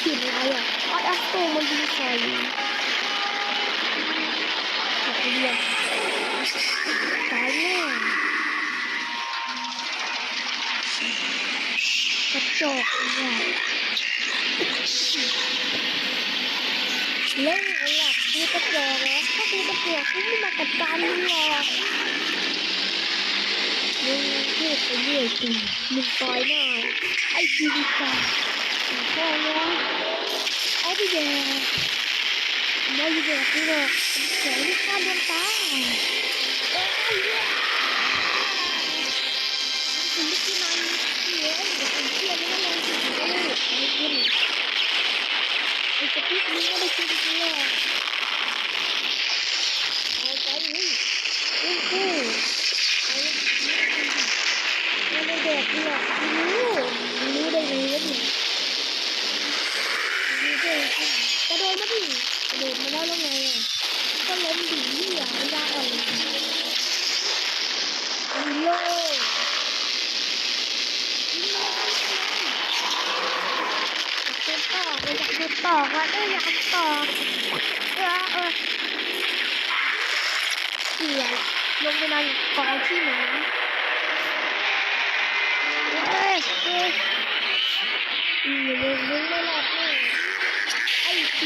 ขีดอะไรอะเอาแอปโตมันดีใส่หักเรียตายแน่กระจอกว่ะเล่นอะไรล่ะคือกระจอกเหรอถ้าคือกระจอกคุณไม่มาจัดการมึงหรอกมึงพูดไปเรื่อยจริงมึงต่อยหน้าไอ้จีดีกว่า เอ้ยคุณไม่กินมันเดี๋ยวเดี๋ยวผมเชื่อไม่ได้เลยคุณไม่ได้ไม่กินไอ้สติ๊กมึงไม่ได้กินจริงหรอกเอาไปนี่อู้หูเอาไม่ได้แดกหรอกรู้รู้ได้ไงวะเนี่ย กระโดดมาดิกระโดดมาได้แล้วไงอะก็ล้มดีอะไม่ได้อะโย่อยากต่ออยากจะต่อว่าเอออยากต่อเออเออเสียลงไปนอนกองที่ไหนเอ้ยเอ้ยอืมลงไม่รอดแน่ไอ้ทีวีนี่จะเพิ่มมากกว่า เ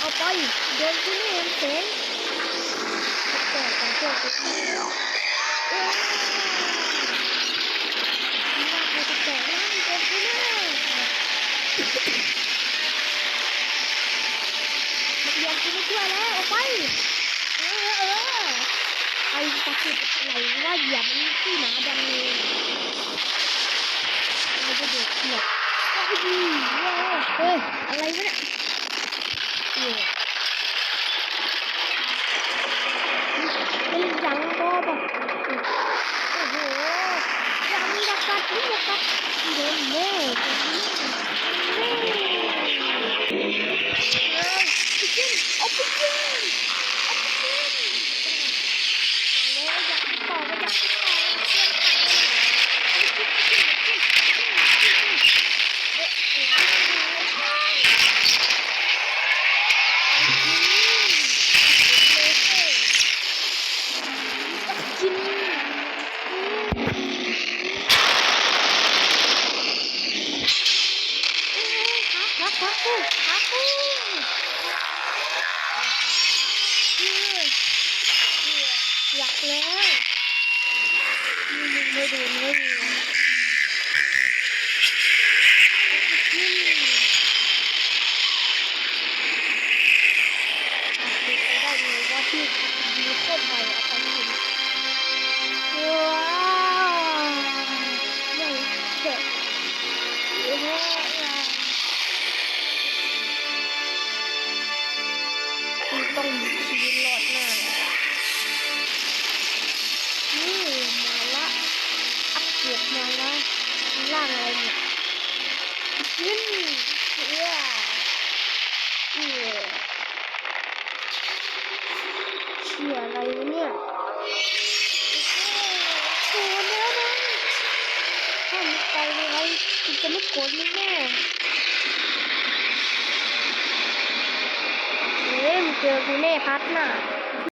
อาไปเดินที่นี่เห็นเสงแต่แต่เจ้าก็เออน่าจะแต่นั่นเดินที่นี่นักเรียนกูไม่ช่วยแล้วเอาไปเออเออไอ้ตะกิอะไรว่าเหยียบมันที่หมาดังเลยเราจะเด็กเหยียบโอ้โห เฮ้ย อะไรวะเนี่ยเป็นยังบอบอกโอ้โหยังมีดักกัดนี่ดักกัดเดินแม่แม่เฮ้ยไปกินเอาไปกินเอาไปกินมาแล้วอยากต่อก็อยากต่อเพื่อนกินฮั กฮักกูฮักกูอยากแล้วไม่ดนไม่ดีได้เลยว่าที่มีโคตรใหม่อะตอนนี้ว้ ขึ้นเอื้อเอื้อเชี่ยอะไรวะเนี่ยโอ้โหแล้วนะถ้ามันไปเลยกูจะไม่โกรธแน่เฮ้ยมึงเจอกูแน่พัดน่ะ